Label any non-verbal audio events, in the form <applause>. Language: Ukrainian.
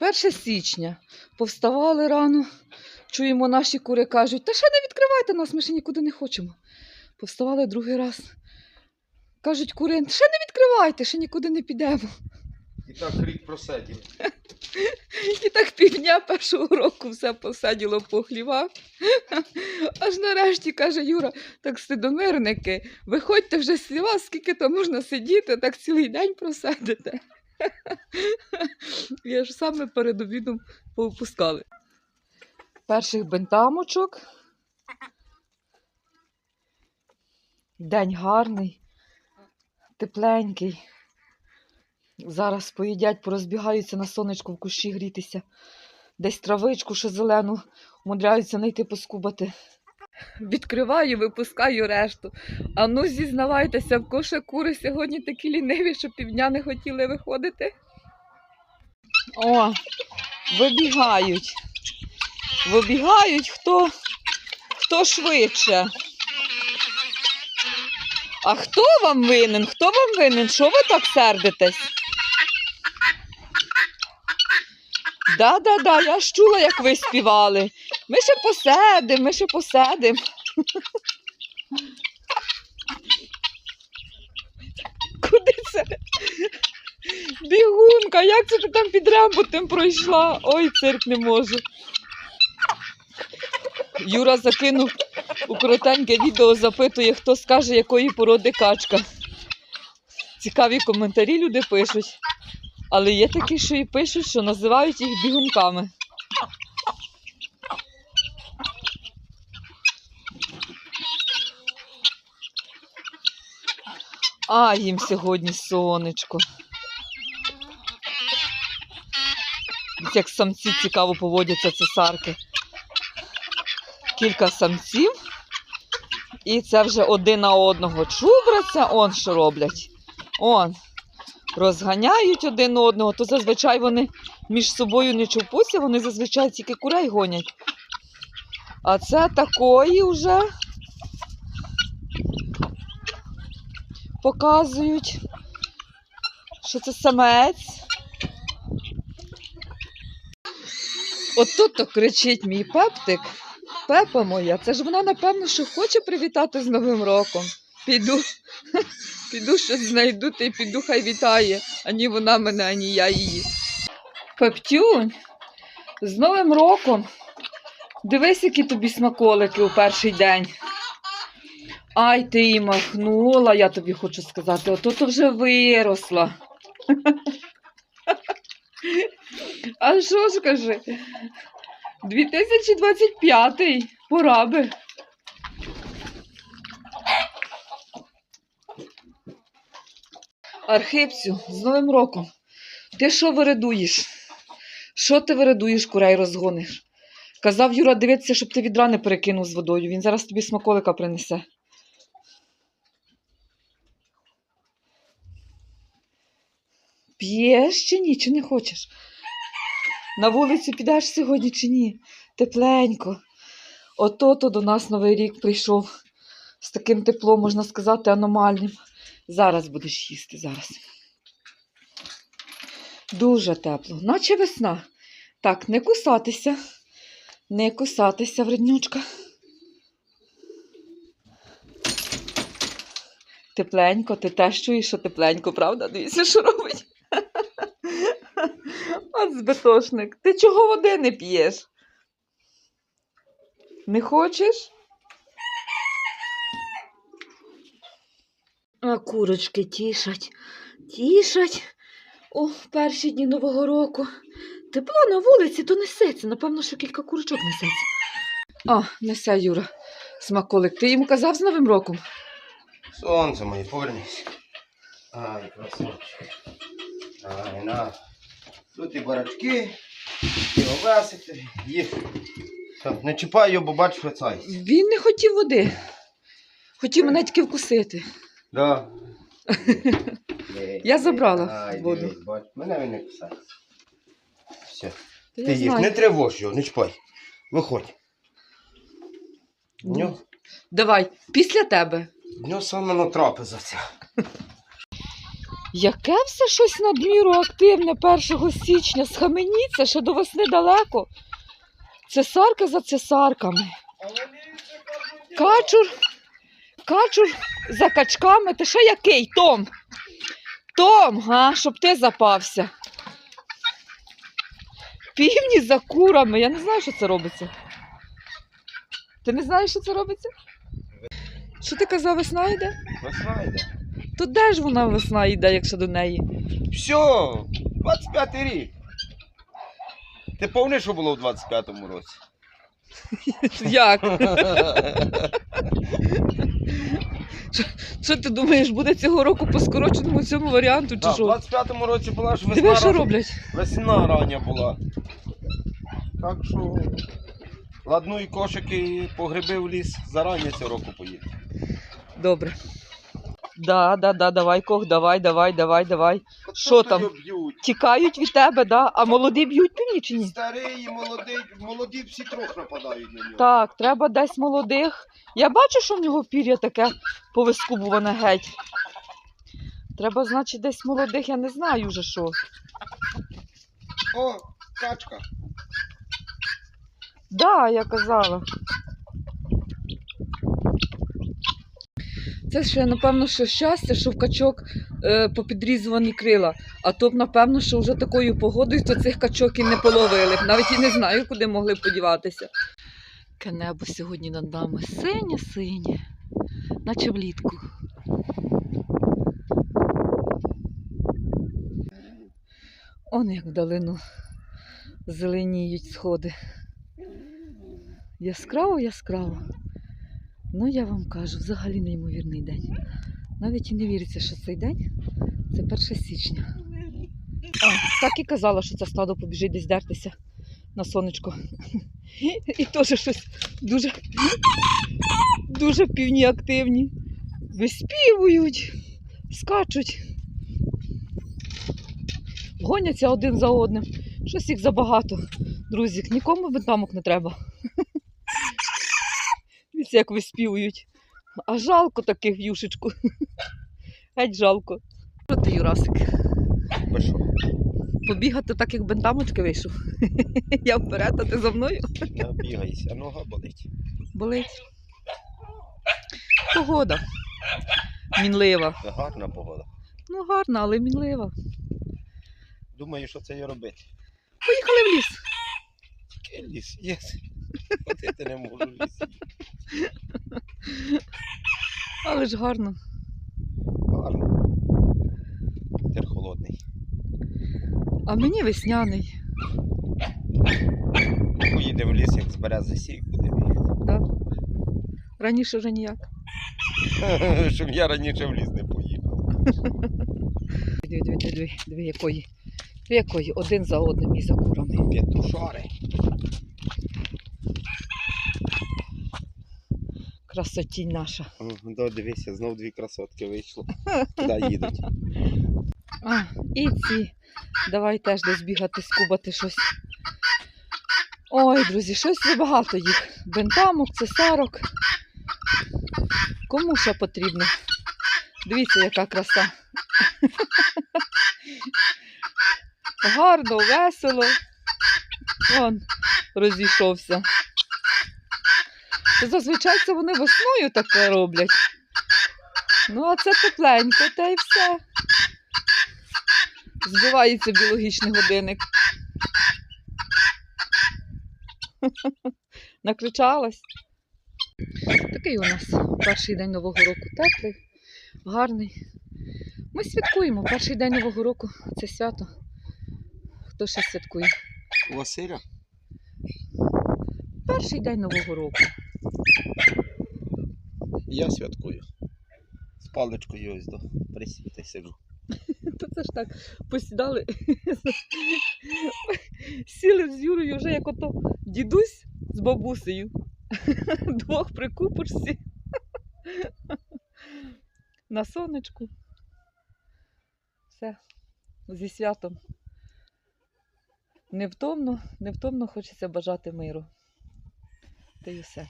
1 січня. Повставали рано. Чуємо, наші кури кажуть, та ще не відкривайте нас, ми ще нікуди не хочемо. Повставали другий раз. Кажуть, кури, ще не відкривайте, ще нікуди не підемо. І так рік просидів. І так півдня першого року все посаділо по хлівах. Аж нарешті каже Юра, так стидомирники, виходьте вже з сіла, скільки то можна сидіти, так цілий день просидите. <laughs> Я ж саме перед обідом повипускали. Перших бентамочок. День гарний, тепленький. Зараз поїдять, порозбігаються на сонечку в кущі грітися. Десь травичку ще зелену умудряються знайти поскубати. Відкриваю, випускаю решту. А ну зізнавайтеся, в коше кури сьогодні такі ліниві, що півдня не хотіли виходити. О, вибігають. Вибігають хто, хто швидше. А хто вам винен? Хто вам винен? Що ви так сердитесь? Да, да, да, я ж чула, як ви співали. Ми ще посидим, ми ще посидим. Куди це? Бігунка, як це ти там під рембутем пройшла? Ой, цирк не можу. Юра закинув у коротеньке відео, запитує, хто скаже, якої породи качка. Цікаві коментарі люди пишуть. Але є такі, що і пишуть, що називають їх бігунками. А, їм сьогодні сонечко. Як самці цікаво поводяться цесарки. Кілька самців. І це вже один на одного чубраться. Он що роблять. Он розганяють один одного, то зазвичай вони між собою не чупуться, вони зазвичай тільки курей гонять. А це такої вже показують, що це самець. От тут то кричить мій пептик. Пепа моя, це ж вона, напевно, що хоче привітати з Новим роком. Піду, <laughs> піду щось знайду, та піду, хай вітає. Ані вона мене, ані я її. Пептюнь, з Новим роком. Дивись, які тобі смаколики у перший день. Ай, ти і махнула, я тобі хочу сказати, ото то вже виросла. А що ж каже? 2025 пора би. Архипцю, з Новим роком. Ти що виридуєш? Що ти виридуєш, курей розгониш? Казав Юра дивитися, щоб ти відра не перекинув з водою. Він зараз тобі смаколика принесе. П'єш чи ні, чи не хочеш? На вулицю підеш сьогодні чи ні? Тепленько. Ото-то до нас Новий рік прийшов з таким теплом, можна сказати, аномальним. Зараз будеш їсти, зараз. Дуже тепло, наче весна. Так, не кусатися, не кусатися, вреднючка. Тепленько, ти теж чуєш, що тепленько, правда? Дивіться, що робить. От збитошник. Ти чого води не п'єш? Не хочеш? А курочки тішать, тішать. О, перші дні Нового року. Тепло на вулиці, то несеться. Напевно, що кілька курочок несеться. А, несе Юра. Смаколик. Ти йому казав з Новим роком? Сонце моє, повернись. Ай, красавчик. Ай, на. Тут і барачки, і овесики, їх. Все, не чіпай його, бо бач швецайся. Він не хотів води. Хотів мене тільки вкусити. Да. <laughs> Я забрала Ай, воду. дивись, бач, мене він не кусає. Все. Та Ти їх знаю. не тривож його, не чіпай. Виходь. В Ну. нього, Давай, після тебе. в нього саме на трапеза ця. <laughs> Яке все щось надміру активне 1 січня. Схаменіться, ще до весни далеко. Цесарка за цесарками. Качур, качур за качками. Ти ще який, Том? Том, га, щоб ти запався. Півні за курами. Я не знаю, що це робиться. Ти не знаєш, що це робиться? Що ти казав, весна йде? Весна йде. То де ж вона весна йде, якщо до неї? Все, 25-й рік. Ти пам'ятаєш, що було в 25-му році? Як? <laughs> Що ти думаєш, буде цього року по скороченому цьому варіанту, чи Так, в що? 25-му році була ж весна. Диви, що роблять? Весна рання була. Так що. Ладну і кошики по гриби в ліс зарані цього року поїду. Добре. Да, да, да, давай, кох, давай, давай, давай, давай. Що там? Б'ють. Тікають від тебе, да? А молоді б'ють півні чи ні? Старий і молодий, молоді всі трохи нападають на нього. Так, треба десь молодих. Я бачу, що в нього пір'я таке повискубуване геть. Треба, значить, десь молодих, я не знаю вже що. О, качка. Да, я казала. Це ще, напевно, що щастя, що в качок е, попідрізувані крила. А то б, напевно, що вже такою погодою, то цих качок і не половили. Навіть і не знаю, куди могли б подіватися. Ке небо сьогодні над нами синє-синє, наче влітку. Он як вдалину зеленіють сходи. Яскраво, яскраво. Ну, я вам кажу, взагалі неймовірний день. Навіть і не віриться, що цей день це 1 січня. А, так і казала, що це стадо побіжить десь дертися на сонечко. І теж щось дуже, дуже півні активні. Виспівують, скачуть. Гоняться один за одним. Щось їх забагато. Друзі, нікому бентамок не треба. Дивіться, як виспівують. А жалко таких в'юшечку. <laughs> Геть жалко. Що ти, Юрасик? Ви? Побігати так, як бентамочки вийшов. <laughs> Я вперед, а ти за мною. Не бігайся, нога болить. Болить. Погода. Мінлива. Гарна погода. Ну, гарна, але мінлива. Думаю, що це і робити. Поїхали в ліс. Який ліс є. Ходити не можу в лісі. <laughs> Але ж гарно. Гарно. Вітер холодний. А мені весняний. Поїде в ліс, як збере засік, буде Так? Раніше вже ніяк. <laughs> Щоб я раніше в ліс не поїхав. Диви, диви, диви, диви, диви, якої. Диви, якої. Один за одним і за курами. Петушари. Красотінь наша. Да, дивися, знов дві красотки вийшло. <laughs> Куди їдуть? А, і ці. Давай теж десь бігати, скубати щось. Ой, друзі, щось забагато їх. Бентамок, цесарок. Кому ще потрібно? Дивіться, яка краса. <laughs> Гарно, весело. Вон розійшовся. Це зазвичай це вони весною таке роблять. Ну, а це тепленько, та й все. Збивається біологічний годинник. <laughs> Накричалась. Такий у нас перший день Нового року теплий, гарний. Ми святкуємо перший день Нового року. Це свято. Хто ще святкує? Василя? Перший день Нового року. Я святкую. З паличкою ось до присвіти сиджу. <laughs> Та це ж так посідали. <laughs> Сіли з Юрою вже як ото дідусь з бабусею. <laughs> Двох при купочці. На сонечку. Все. Зі святом. Невтомно, невтомно хочеться бажати миру. Та й усе.